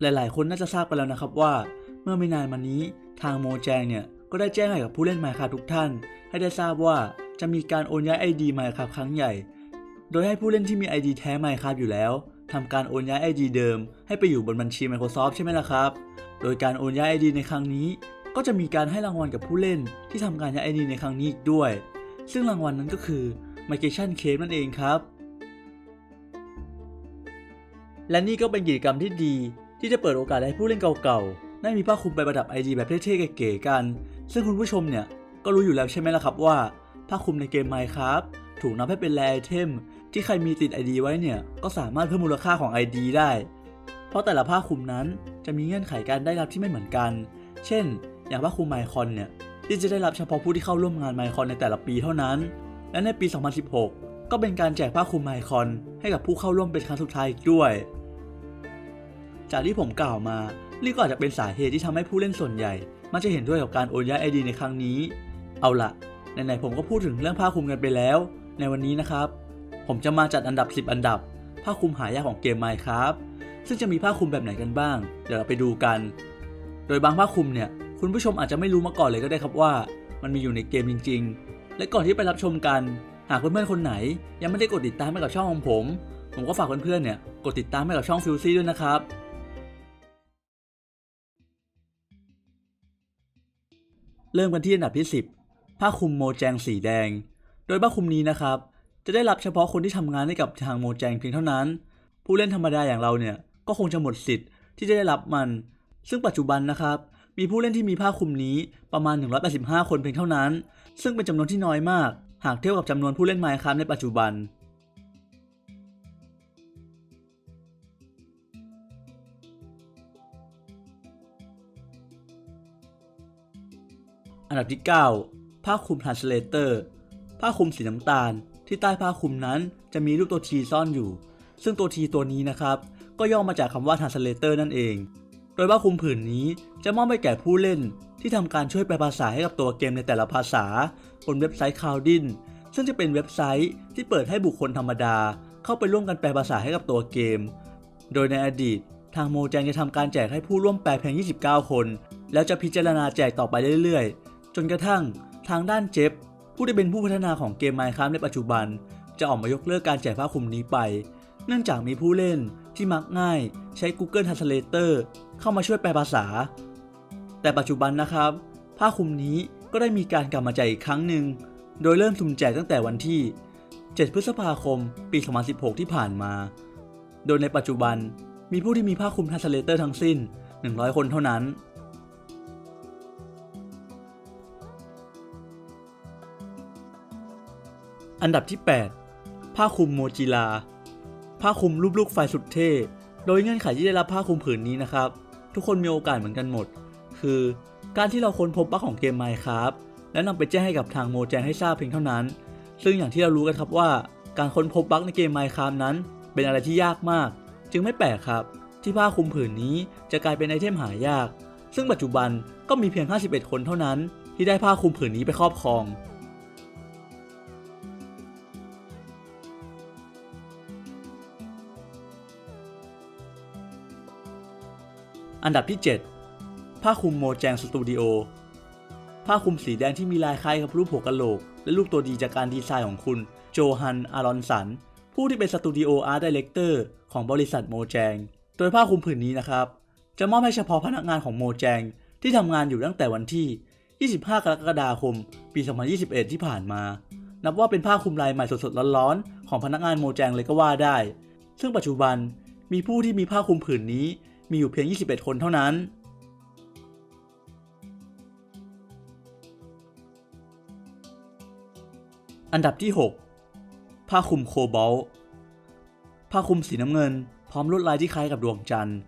หลายๆ คนน่าจะทราบไปแล้วนะครับว่า เมื่อไม่นานมานี้ทางโมแจงเนี่ย ก็ได้แจ้งให้กับผู้เล่น Minecraft ทุกท่าน ให้ได้ทราบว่าจะมีการโอนย้าย ID Minecraft ครั้งใหญ่ โดยให้ผู้เล่นที่มี ID แท้ Minecraft อยู่แล้วทำการโอนย้าย ID เดิม ให้ไปอยู่บนบัญชี Microsoft ใช่ไหมล่ะครับ โดยการโอนย้าย ID ในครั้งนี้ ก็จะมีการให้รางวัลกับผู้เล่นที่ทำการย้าย ID ในครั้งนี้อีกด้วย ซึ่งรางวัลนั้นก็คือ Migration Cake นั่นเองครับ และนี่ก็เป็นกิจกรรมที่ดี ที่จะเปิดโอกาสให้ผู้เล่นเก่าๆ ได้มีผ้าคลุมไปประดับ ID แบบเท่ๆเก๋ๆกัน ซึ่งคุณผู้ชมเนี่ย ก็รู้อยู่แล้วใช่ไหมล่ะครับว่าผ้าคลุมในเกม Minecraft ถูกนับให้เป็นแรไอเทม ที่ใครมีติด ID ไว้เนี่ย ก็สามารถเพิ่มมูลค่าของ ID ได้ เพราะแต่ละผ้าคลุมนั้นจะมีเงื่อนไขการได้รับที่ไม่เหมือนกัน เช่น อย่างผ้าคลุมไมคอนเนี่ยที่จะได้รับเฉพาะผู้ที่เข้าร่วมงานไมคอนในแต่ละปีเท่านั้น และในปี 2016 ก็เป็นการแจกผ้าคลุมไมคอนให้กับผู้เข้าร่วมเป็นครั้งสุดท้ายอีกด้วย จากที่ผมกล่าวมานี่ก็อาจจะเป็นสาเหตุที่ทำให้ผู้เล่นส่วนใหญ่ มักจะเห็นด้วยกับการโอนย้ายไอดีในครั้งนี้ เอาละไหนๆผมก็พูดถึงเรื่องผ้าคลุมกันไปแล้ว ในวันนี้นะครับ ผมจะมาจัดอันดับ 10 อันดับ ผ้าคลุมหายากของเกม Minecraft ซึ่งจะมีผ้าคลุมแบบไหนกันบ้าง เดี๋ยวเราไปดูกัน โดยบางผ้าคลุมเนี่ย คุณผู้ชมอาจจะไม่รู้มาก่อนเลยก็ได้ครับว่า มันมีอยู่ในเกมจริง ๆ และก่อนที่ไปรับชมกัน หากเพื่อนๆคนไหน ยังไม่ได้กดติดตามให้กับช่องของผม ผมก็ฝากเพื่อนๆเนี่ยกดติดตามให้กับช่องฟิลซี่ด้วยนะครับ เริ่มกันที่อันดับที่ 10 ผ้าคลุมโมแจงสีแดง โดยผ้าคลุมนี้นะครับ จะได้รับเฉพาะคนที่ทำงานให้กับทางโมแจงเพียงเท่านั้น ผู้เล่นธรรมดาอย่างเราเนี่ยก็คงจะหมดสิทธิ์ที่จะได้รับมัน ซึ่งปัจจุบันนะครับ มีผู้เล่นที่มีผ้าคลุมนี้ประมาณ 185 คนเพียงเท่านั้น ซึ่งเป็นจำนวนที่น้อยมาก หากเทียบกับจำนวนผู้เล่น Minecraft ในปัจจุบัน อันดับที่ 9 ผ้าคลุม Translator ผ้าคลุมสีน้ำตาล ที่ใต้ผ้าคลุมนั้นจะมีรูปตัวทีซ่อนอยู่ ซึ่งตัวทีตัวนี้นะครับ ก็ย่อมาจากคำว่า Translator นั่นเอง โดยผ้าคลุมผืนนี้จะมอบให้แก่ผู้เล่น ที่ทำการช่วยแปลภาษาให้กับตัวเกมในแต่ละภาษา บนเว็บไซต์ Cloudin ซึ่งจะเป็นเว็บไซต์ที่เปิดให้บุคคลธรรมดา เข้าไปร่วมกันแปลภาษาให้กับตัวเกม โดยในอดีต ทางโมแจงจะทำการแจกให้ผู้ร่วมแปลเพียง 29 คน แล้วจะพิจารณาแจกต่อไปเรื่อยๆ จนกระทั่งทางด้านเจฟผู้ที่เป็นผู้พัฒนาของเกม Minecraft ในปัจจุบัน จะออกมายกเลิกการแจกผ้าคลุมนี้ไป เนื่องจากมีผู้เล่นที่มักง่ายใช้ Google Translator เข้ามาช่วยแปลภาษา แต่ปัจจุบันนะครับ ผ้าคลุมนี้ก็ได้มีการกลับมาแจกอีกครั้งหนึ่ง โดยเริ่มสุ่มแจกตั้งแต่วันที่ 7 พฤษภาคม ปี 2016 ที่ผ่านมา โดยในปัจจุบันมีผู้ที่มีผ้าคลุม Translator ทั้งสิ้น 100 คนเท่านั้น อันดับที่ 8 ผ้าคลุมโมจิลา ผ้าคลุมรูปลูกไฟสุดเท่ โดยเงื่อนไขที่ได้รับผ้าคลุมผืนนี้นะครับ ทุกคนมีโอกาสเหมือนกันหมด คือการที่เราค้นพบบั๊กของเกม Minecraft และนำไปแจ้งให้กับทางโมแจงให้ทราบเพียงเท่านั้น ซึ่งอย่างที่เรารู้กันครับว่า การค้นพบบั๊กในเกม Minecraft นั้น เป็นอะไรที่ยากมาก จึงไม่แปลกครับ ที่ผ้าคลุมผืนนี้จะกลายเป็นไอเทมหายาก ซึ่งปัจจุบันก็มีเพียง 51 คนเท่านั้น ที่ได้ผ้าคลุมผืนนี้ไปครอบครอง อันดับที่ 7 ผ้าคลุมโมแจงสตูดิโอ ผ้าคลุมสีแดงที่มีลายคล้ายกับรูปหัวกะโหลก และรูปตัวดีจากการดีไซน์ของคุณ โจฮัน อารอนสัน ผู้ที่เป็นสตูดิโออาร์ตดีเลกเตอร์ของบริษัทโมแจง โดยผ้าคลุมผืนนี้นะครับ จะมอบให้เฉพาะพนักงานของโมแจง ที่ทำงานอยู่ตั้งแต่วันที่ 25 กรกฎาคม ปี 2021 ที่ผ่านมา นับว่าเป็นผ้าคลุมลายใหม่สดๆร้อนๆของพนักงานโมแจงเลยก็ว่าได้ ซึ่งปัจจุบันมีผู้ที่มีผ้าคลุมผืนนี้ มีอยู่เพียง 21 คนเท่านั้น อันดับที่ 6 ผ้าคลุมโคบอลผ้าคลุมสีน้ำเงิน พร้อมลวดลายที่คล้ายกับดวงจันทร์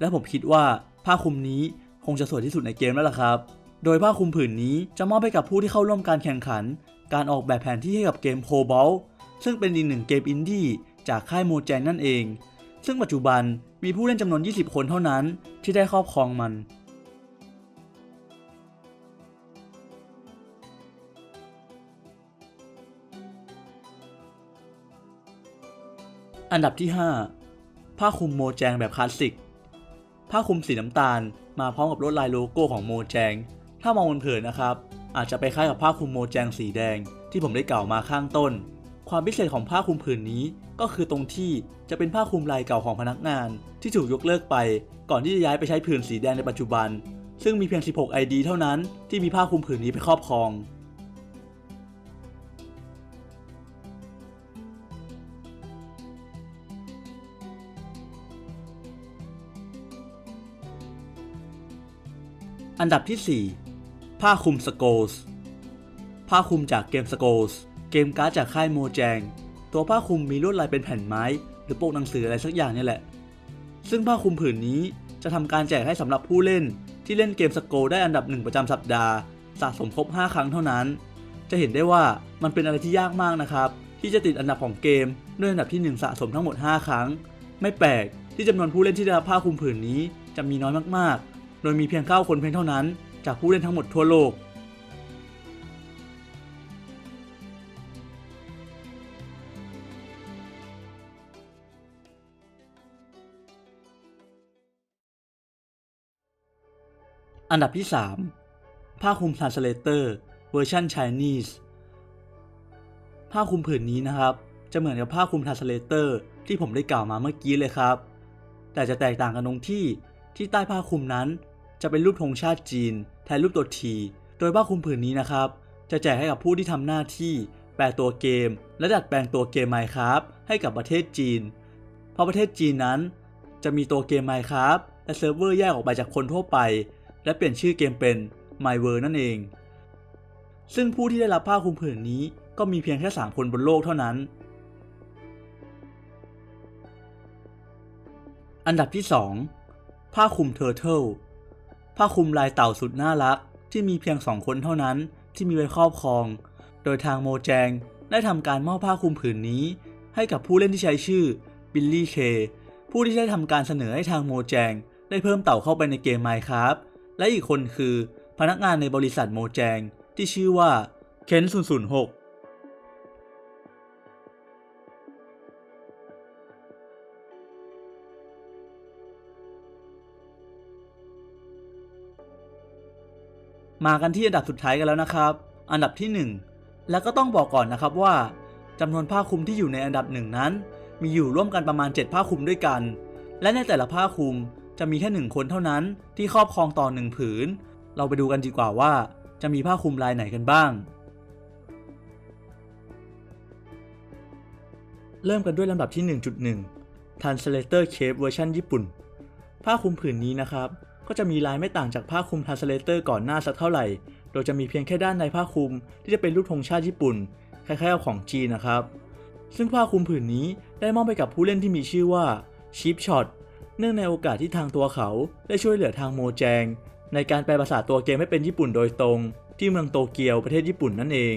และผมคิดว่าผ้าคลุมนี้คงจะสวยที่สุดในเกมแล้วล่ะครับ โดยผ้าคลุมผืนนี้จะมอบให้กับผู้ที่เข้าร่วมการแข่งขัน การออกแบบแผนที่ให้กับเกมโคบอลซึ่งเป็นอีกหนึ่งเกมอินดี้จากค่ายโมแจงนั่นเอง ซึ่งปัจจุบัน มีผู้เล่นจำนวน 20 คนเท่านั้นที่ได้ครอบครองมัน อันดับที่ 5 ผ้าคลุมโมแจงแบบคลาสสิก ผ้าคลุมสีน้ำตาลมาพร้อมกับลวดลายโลโก้ของโมแจง ถ้ามองเผินนะครับ อาจจะไปคล้ายกับผ้าคลุมโมแจงสีแดงที่ผมได้กล่าวมาข้างต้น ความพิเศษของผ้าคลุมผืนนี้ ก็คือตรงที่จะเป็นผ้าคลุมลายเก่าของพนักงาน ที่ถูกยกเลิกไป ก่อนที่จะย้ายไปใช้ผืนสีแดงในปัจจุบัน ซึ่งมีเพียง 16 ID เท่านั้นที่มีผ้าคลุมผืนนี้ไปครอบครองอันดับที่ 4 ผ้าคลุมสโกลส์ผ้าคลุมจากเกมสโกลส์ เกมการ์ดจากค่ายโมแจง ตัวผ้าคลุมมีลวดลายเป็นแผ่นไม้ หรือปกหนังสืออะไรสักอย่างนี่แหละ ซึ่งผ้าคลุมผืนนี้จะทำการแจกให้สำหรับผู้เล่น ที่เล่นเกมสโกได้อันดับหนึ่งประจำสัปดาห์ สะสมครบ 5 ครั้งเท่านั้น จะเห็นได้ว่ามันเป็นอะไรที่ยากมากนะครับ ที่จะติดอันดับของเกมด้วยอันดับที่ 1 สะสมทั้งหมด 5 ครั้ง ไม่แปลกที่จำนวนผู้เล่นที่ได้รับผ้าคลุมผืนนี้จะมีน้อยมากๆ โดยมีเพียง9คนเพียงเท่านั้น จากผู้เล่นทั้งหมดทั่วโลก อันดับที่ 3 ผ้าคลุม Translator เวอร์ชัน Chinese ผ้าคลุมผืนนี้นะครับ จะเหมือนกับผ้าคลุม Translator ที่ผมได้กล่าวมาเมื่อกี้เลยครับ แต่จะแตกต่างกันตรงที่ที่ใต้ผ้าคลุมนั้น จะเป็นรูปธงชาติจีน แทนรูปตัวที โดยผ้าคลุมผืนนี้นะครับ จะแจกให้กับผู้ที่ทำหน้าที่ แปลตัวเกม และดัดแปลงตัวเกม Minecraft ให้กับประเทศจีน เพราะประเทศจีนนั้น จะมีตัวเกม Minecraft และเซิร์ฟเวอร์แยกออกไปจากคนทั่วไป และเปลี่ยนชื่อเกมเป็น My World นั่นเอง ซึ่งผู้ที่ได้รับผ้าคลุมผืนนี้ก็มีเพียงแค่ 3 คนบนโลกเท่านั้น อันดับที่ 2 ผ้าคลุม Turtle ผ้าคลุมลายเต่าสุดน่ารัก ที่มีเพียง2คนเท่านั้นที่มีไว้ครอบครอง โดยทางโมแจงได้ทำการมอบผ้าคลุมผืนนี้ ให้กับผู้เล่นที่ใช้ชื่อบิลลี่เคผู้ที่ได้ทำการเสนอให้ทางโมแจง ได้เพิ่มเต่าเข้าไปในเกม Minecraft และอีกคนคือพนักงานในบริษัทโมแจงที่ชื่อว่าเคน006มากันที่อันดับสุดท้ายกันแล้วนะครับ อันดับที่ 1 แล้วก็ต้องบอกก่อนนะครับว่าจำนวนผ้าคลุมที่อยู่ในอันดับหนึ่งนั้น มีอยู่ร่วมกันประมาณ 7 ผ้าคลุมด้วยกัน และในแต่ละผ้าคลุม จะมีแค่หนึ่งคนเท่านั้นที่ครอบครองต่อหนึ่งผืน เราไปดูกันดีกว่าว่า จะมีผ้าคลุมลายไหนกันบ้าง เริ่มกันด้วยลำดับที่ 1.1 Translator Cape เวอร์ชันญี่ปุ่น ผ้าคลุมผืนนี้นะครับ ก็จะมีลายไม่ต่างจากผ้าคลุม Translator ก่อนหน้าสักเท่าไหร่ โดยจะมีเพียงแค่ด้านในผ้าคลุมที่จะเป็นรูปธงชาติญี่ปุ่น คล้ายๆกับของจีนนะครับ ซึ่งผ้าคลุมผืนนี้ได้มอบไปกับผู้เล่นที่มีชื่อว่า Cheap Shot เนื่องในโอกาสที่ทางตัวเขาได้ช่วยเหลือทางโมแจง ในการแปลภาษาตัวเกมให้เป็นญี่ปุ่นโดยตรง ที่เมืองโตเกียวประเทศญี่ปุ่นนั่นเอง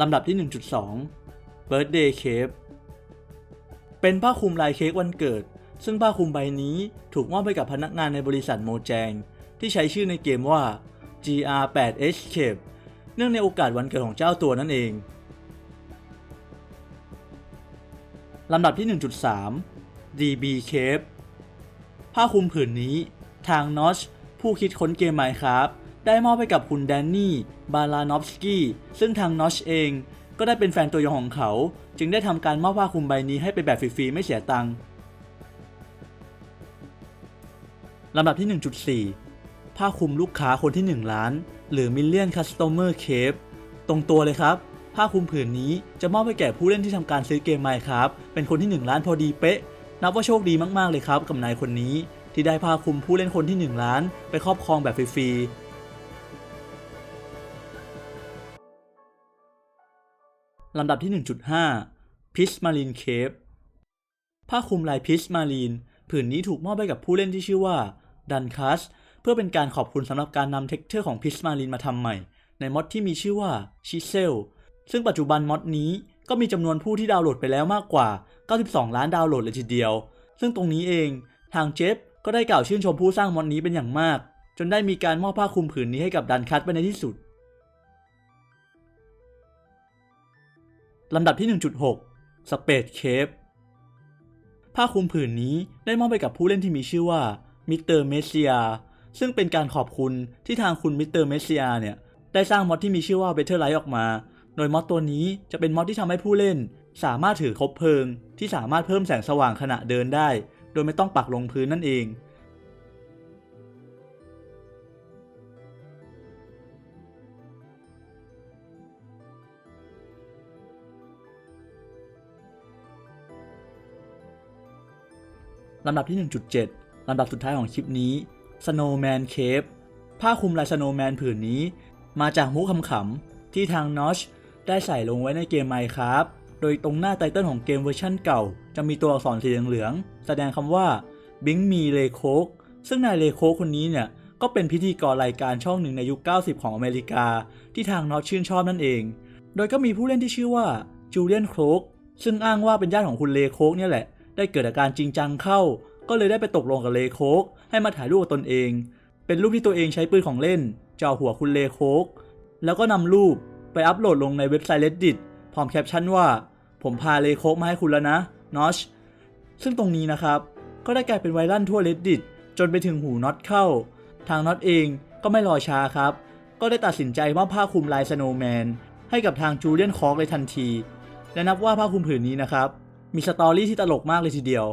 ลำดับที่ 1.2 Birthday Cape เป็นผ้าคลุมลายเค้กวันเกิด ซึ่งผ้าคลุมใบนี้ถูกมอบไปกับพนักงานในบริษัทโมแจง ที่ใช้ชื่อในเกมว่า GR8H Cape เนื่องในโอกาสวันเกิดของเจ้าตัวนั่นเอง ลำดับที่ 1.3 DB Cape ผ้าคลุมผืนนี้ ทางนอชผู้คิดค้นเกม Minecraft ได้มอบให้กับคุณแดนนี่ บาลานอฟสกี้ ซึ่งทางนอชเอง ก็ได้เป็นแฟนตัวยงของเขา จึงได้ทำการมอบผ้าคลุมใบนี้ให้ไปแบบฟรีๆไม่เสียตังค์ลำดับที่ 1.4 ผ้าคลุมลูกค้าคนที่ 1 ล้าน หรือ Million Customer Cape ตรงตัวเลยครับ ผ้าคลุมผืนนี้จะมอบให้แก่ผู้เล่นที่ทำการซื้อเกม Minecraft เป็นคนที่ 1 ล้านพอดีเป๊ะ นับว่าโชคดีมากๆเลยครับกับนายคนนี้ ที่ได้ผ้าคลุมผู้เล่นคนที่ 1 ล้าน ไปครอบครองแบบฟรีๆลำดับที่ 1.5พิชมารีนเคปผ้าคลุมลายพิชมารีนผืนนี้ถูกมอบให้กับผู้เล่นที่ชื่อว่าดันคัสเพื่อเป็นการขอบคุณสำหรับการนำเท็กเจอร์ของพิชมารีนมาทำใหม่ ในมอดที่มีชื่อว่าชิเซล ซึ่งปัจจุบันมอดนี้ก็มีจำนวนผู้ที่ดาวน์โหลดไปแล้วมากกว่า 92 ล้านดาวน์โหลดเลยทีเดียว ซึ่งตรงนี้เองทางเจฟก็ได้กล่าวชื่นชมผู้สร้างมอดนี้เป็นอย่างมาก จนได้มีการมอบผ้าคลุมผืนนี้ให้กับดันคัสไปในที่สุดลำดับที่ 1.6 Space Cave ผ้าคลุมผืนนี้ได้มอบไปกับผู้เล่นที่มีชื่อว่ามิสเตอร์เมสเซียซึ่งเป็นการขอบคุณที่ทางคุณมิสเตอร์เมสเซียเนี่ยได้สร้างมอดที่มีชื่อว่า Better Light ออกมา โดยมอดตัวนี้จะเป็นมอดที่ทำให้ผู้เล่น สามารถถือคบเพลิง ที่สามารถเพิ่มแสงสว่างขณะเดินได้ โดยไม่ต้องปักลงพื้นนั่นเอง ลำดับที่ 1.7 ลำดับสุดท้ายของคลิปนี้ Snowman Cave ผ้าคลุมลาย Snowman ผืนนี้ มาจากมุกคำๆที่ทาง Notch ได้ใส่ลงไว้ในเกม Minecraft โดยตรงหน้าไตเติลของเกมเวอร์ชันเก่า จะมีตัวอักษรสีเหลืองๆแสดงคำว่า Bing Me l e c o k ซึ่งนายเลโคกคนนี้เนี่ยก็เป็นพิธีกรรายการช่องหนึ่งในยุค 90 ของอเมริกา ที่ทาง Notch ชื่นชอบนั่นเอง โดยก็มีผู้เล่นที่ชื่อว่าจูเลียนโคกซึ่งอ้างว่าเป็นญาติของคุณเลโคกเนี่ยแหละ ได้เกิดอาการจริงจังเข้า ก็เลยได้ไปตกลงกับเลโคกให้มาถ่ายรูปกับตนเอง เป็นรูปที่ตัวเองใช้ปืนของเล่นจ่อหัวคุณเลโคกแล้วก็นำรูป ไปอัปโหลดลงในเว็บไซต์ Reddit พร้อมแคปชั่นว่า ผมพาเลโคกมาให้คุณแล้วนะนอชซึ่งตรงนี้นะครับ ก็ได้กลายเป็นไวรัลทั่ว Reddit จนไปถึงหูน็อตเข้า ทางน็อตเองก็ไม่รอช้าครับ ก็ได้ตัดสินใจมอบผ้าคลุมลายสโนว์แมนให้กับทางจูเลียนคอร์กเลยทันที และนับว่าผ้าคลุมผืนนี้นะครับ มีสตอรี่ที่ตลกมากเลยทีเดียว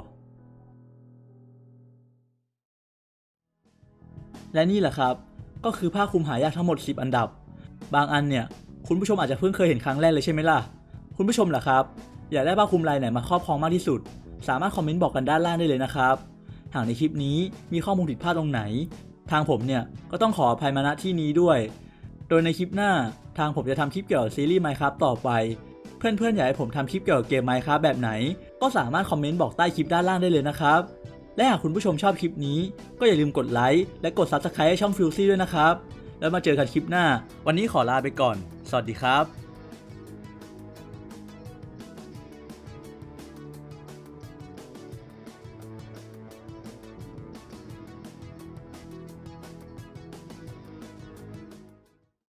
และนี่แหละครับ ก็คือผ้าคลุมหายากทั้งหมด 10 อันดับ บางอันเนี่ย คุณผู้ชมอาจจะเพิ่งเคยเห็นครั้งแรกเลยใช่ไหมล่ะ คุณผู้ชมล่ะครับ อยากได้ผ้าคลุมลายไหนมาครอบครองมากที่สุด สามารถคอมเมนต์บอกกันด้านล่างได้เลยนะครับ หากในคลิปนี้มีข้อมูลผิดพลาดตรงไหน ทางผมเนี่ยก็ต้องขออภัยมาณที่นี้ด้วย โดยในคลิปหน้าทางผมจะทำคลิปเกี่ยวกับซีรีส์ Minecraft ต่อไป เพื่อนๆอยากให้ผมทำคลิปเกี่ยวกับเกม Minecraft แบบไหน ก็สามารถคอมเมนต์บอกใต้คลิปด้านล่างได้เลยนะครับและหากคุณผู้ชมชอบคลิปนี้ ก็อย่าลืมกดไลค์และกด Subscribe ให้ช่องฟิลซี่ด้วยนะครับ แล้วมาเจอกันคลิปหน้า วันนี้ขอลาไปก่อน สวัสดีครับ